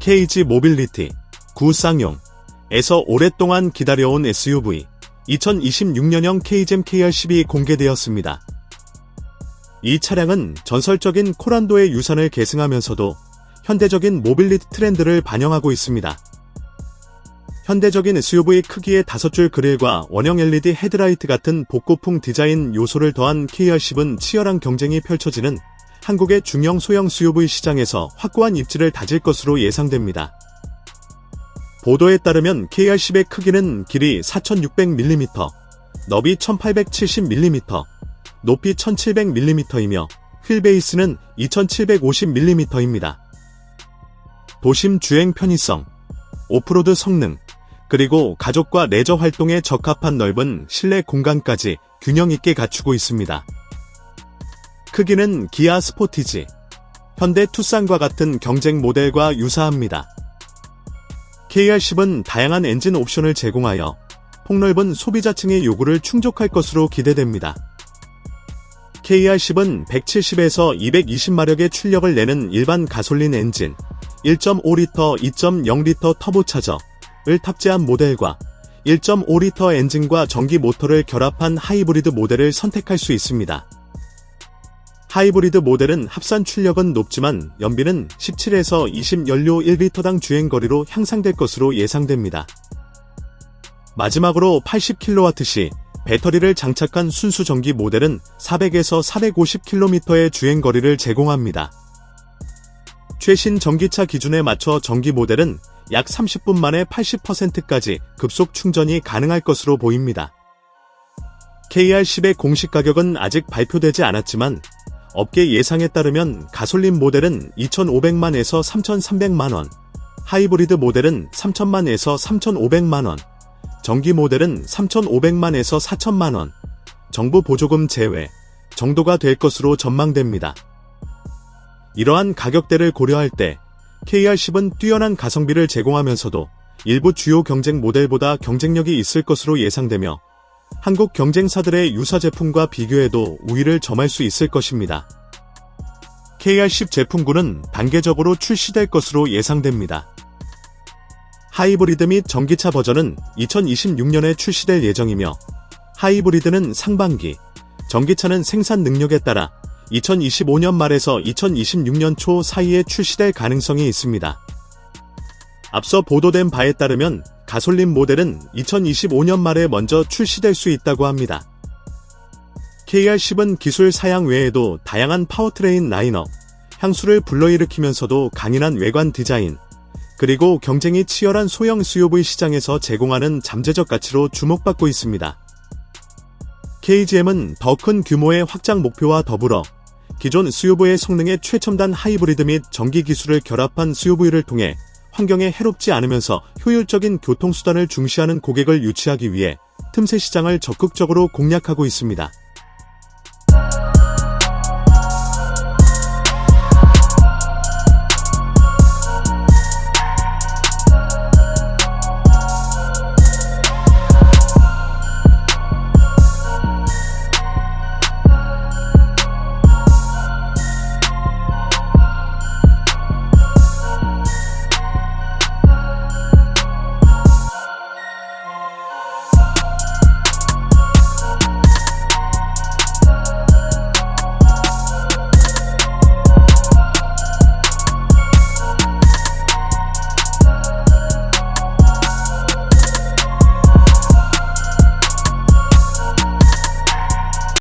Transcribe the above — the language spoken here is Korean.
KG 모빌리티, 구쌍용에서 오랫동안 기다려온 SUV 2026년형 KGM KR12 공개되었습니다. 이 차량은 전설적인 코란도의 유산을 계승하면서도 현대적인 모빌리티 트렌드를 반영하고 있습니다. 현대적인 SUV 크기의 5줄 그릴과 원형 LED 헤드라이트 같은 복고풍 디자인 요소를 더한 KR10은 치열한 경쟁이 펼쳐지는 한국의 중형 소형 SUV 시장에서 확고한 입지를 다질 것으로 예상됩니다. 보도에 따르면 KR10의 크기는 길이 4600mm, 너비 1870mm, 높이 1700mm이며 휠 베이스는 2750mm입니다. 도심 주행 편의성, 오프로드 성능, 그리고 가족과 레저 활동에 적합한 넓은 실내 공간까지 균형 있게 갖추고 있습니다. 크기는 기아 스포티지, 현대 투싼과 같은 경쟁 모델과 유사합니다. KR10은 다양한 엔진 옵션을 제공하여 폭넓은 소비자층의 요구를 충족할 것으로 기대됩니다. KR10은 170에서 220마력의 출력을 내는 일반 가솔린 엔진, 1.5리터, 2.0리터 터보차저를 탑재한 모델과 1.5리터 엔진과 전기 모터를 결합한 하이브리드 모델을 선택할 수 있습니다. 하이브리드 모델은 합산 출력은 높지만 연비는 17에서 20 연료 1리터당 주행거리로 향상될 것으로 예상됩니다. 마지막으로 80kWh 배터리를 장착한 순수 전기 모델은 400에서 450km의 주행거리를 제공합니다. 최신 전기차 기준에 맞춰 전기 모델은 약 30분 만에 80%까지 급속 충전이 가능할 것으로 보입니다. KR10의 공식 가격은 아직 발표되지 않았지만 업계 예상에 따르면 가솔린 모델은 2,500만에서 3,300만원, 하이브리드 모델은 3,000만에서 3,500만원, 전기 모델은 3,500만에서 4,000만원, 정부 보조금 제외 정도가 될 것으로 전망됩니다. 이러한 가격대를 고려할 때 KR10은 뛰어난 가성비를 제공하면서도 일부 주요 경쟁 모델보다 경쟁력이 있을 것으로 예상되며 한국 경쟁사들의 유사 제품과 비교해도 우위를 점할 수 있을 것입니다. KR10 제품군은 단계적으로 출시될 것으로 예상됩니다. 하이브리드 및 전기차 버전은 2026년에 출시될 예정이며 하이브리드는 상반기, 전기차는 생산 능력에 따라 2025년 말에서 2026년 초 사이에 출시될 가능성이 있습니다. 앞서 보도된 바에 따르면 가솔린 모델은 2025년 말에 먼저 출시될 수 있다고 합니다. KR10은 기술 사양 외에도 다양한 파워트레인 라인업, 향수를 불러일으키면서도 강인한 외관 디자인, 그리고 경쟁이 치열한 소형 SUV 시장에서 제공하는 잠재적 가치로 주목받고 있습니다. KGM은 더 큰 규모의 확장 목표와 더불어 기존 SUV의 성능에 최첨단 하이브리드 및 전기 기술을 결합한 SUV를 통해 환경에 해롭지 않으면서 효율적인 교통수단을 중시하는 고객을 유치하기 위해 틈새 시장을 적극적으로 공략하고 있습니다.